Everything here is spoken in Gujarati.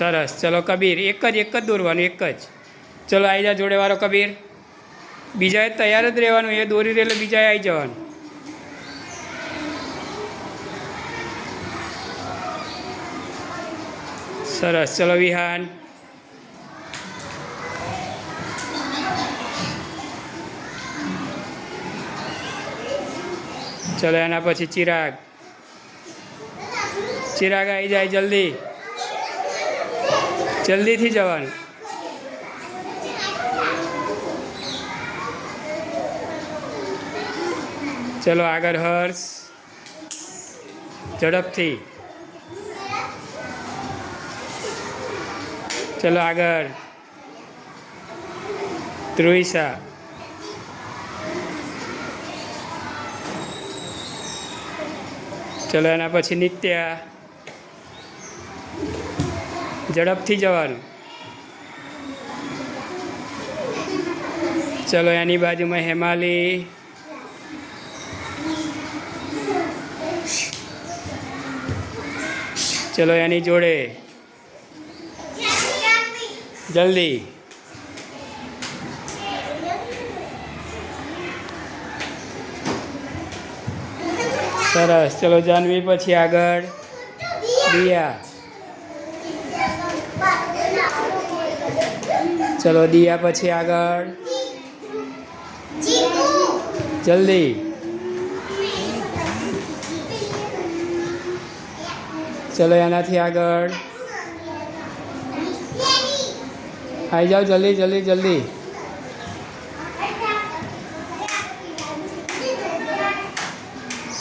સરસ. ચલો કબીર, એક જ એક જ દોરવાનું, એક જ. ચલો આવી જા જોડે વાળો કબીર. બીજાએ તૈયાર જ રહેવાનું, એ દોરી રહે એટલે બીજાએ આવી જવાનું. સરસ. ચલો વિહાન. ચલો એના પછી ચિરાગ. ચિરાગ આવી જાય જલ્દી. જલ્દીથી જવાનું. ચલો આગળ હર્ષ. ઝડપથી. ચલો આગળ. ધ્રુવિસા ચલો એના પછી નિત્યા. ઝડપથી જવાનું. ચલો, એની બાજુમાં હેમાલી. ચલો, એની જોડે. જલ્દી. સરસ. ચલો, જાનવી પછી આગળ. દિયા. ચલો દિયા પછી આગળ. જલ્દી. ચલો એનાથી આગળ. આવી જાઓ જલ્દી જલ્દી જલ્દી.